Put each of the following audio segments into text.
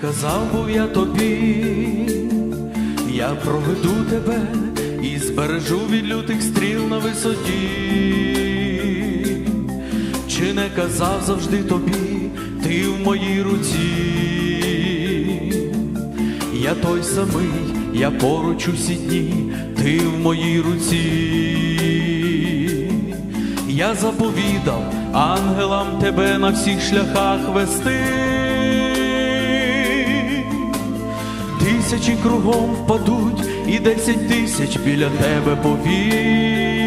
Казав був я тобі, я проведу тебе і збережу від лютих стріл на висоті, чи не казав завжди тобі, ти в моїй руці, я той самий, я поруч усі дні, ти в моїй руці, я заповідав ангелам тебе на всіх шляхах вести. Тисячі кругом впадуть і десять тисяч біля тебе повір,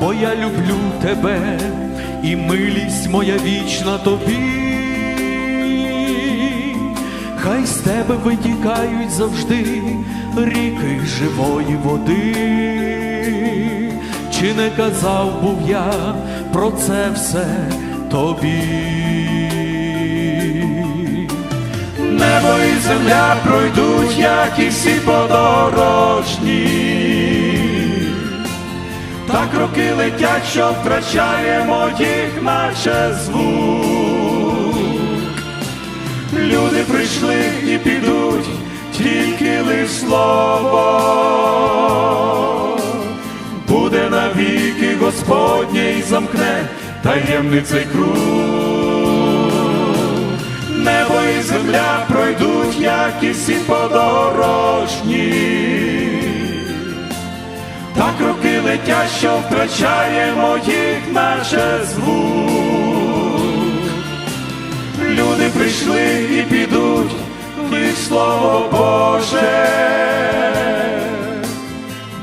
бо я люблю тебе і милість моя вічна тобі. Хай з тебе витікають завжди ріки живої води. Чи не казав був я про це все тобі? Небо земля пройдуть, як і всі подорожні. Так роки летять, що втрачаємо їх, наче звук. Люди прийшли і підуть, тільки лиш слово. Буде навіки Господнє і замкне таємний цей круг небо і земля пройдуть, як і всі подорожні. Так роки летять, що втрачаємо їх, наче звук. Люди прийшли і підуть, лиш слово Боже.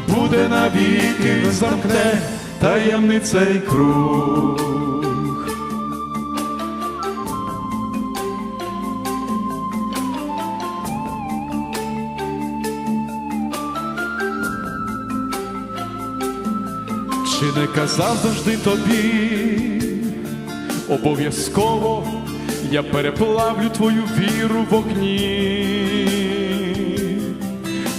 Буде навіки замкне таємний цей круг. Чи не казав завжди тобі, обов'язково я переплавлю твою віру в огні,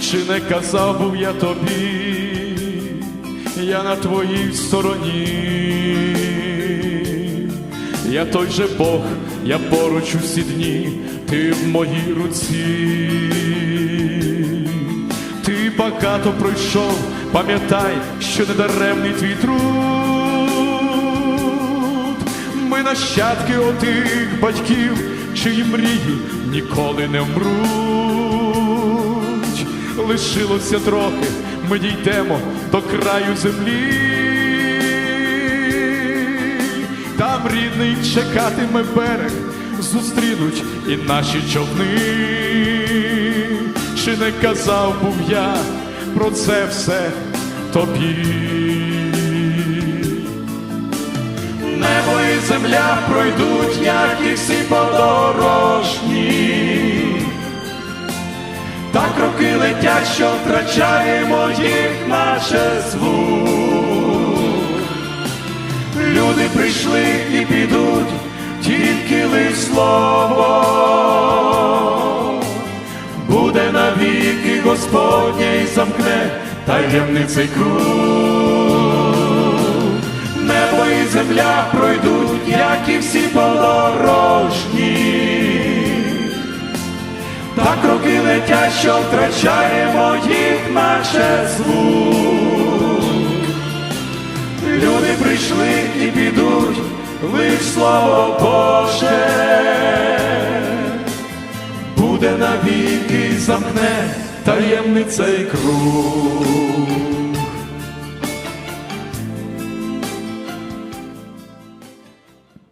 чи не казав був я тобі, я на твоїй стороні, я той же Бог, я поруч усі дні, ти в моїй руці. Ти багато пройшов, пам'ятай, що не даремний твій труд. Ми нащадки отих батьків, чиї мрії ніколи не вмруть. Лишилося трохи, ми дійдемо до краю землі. Там рідний чекатиме берег, зустрінуть і наші човни чи не казав був я про це все тобі? Небо і земля пройдуть, як і всі подорожні. Так роки летять, що втрачаємо їх, наче звук. Люди прийшли і підуть, тільки лиш слово і замкне таємний цей круг. Небо і земля пройдуть, як і всі подорожні. Так роки летять, що втрачаємо їх, наче звук. Люди прийшли і підуть, лиш слово Боже буде навіки замкне таємний цей круг.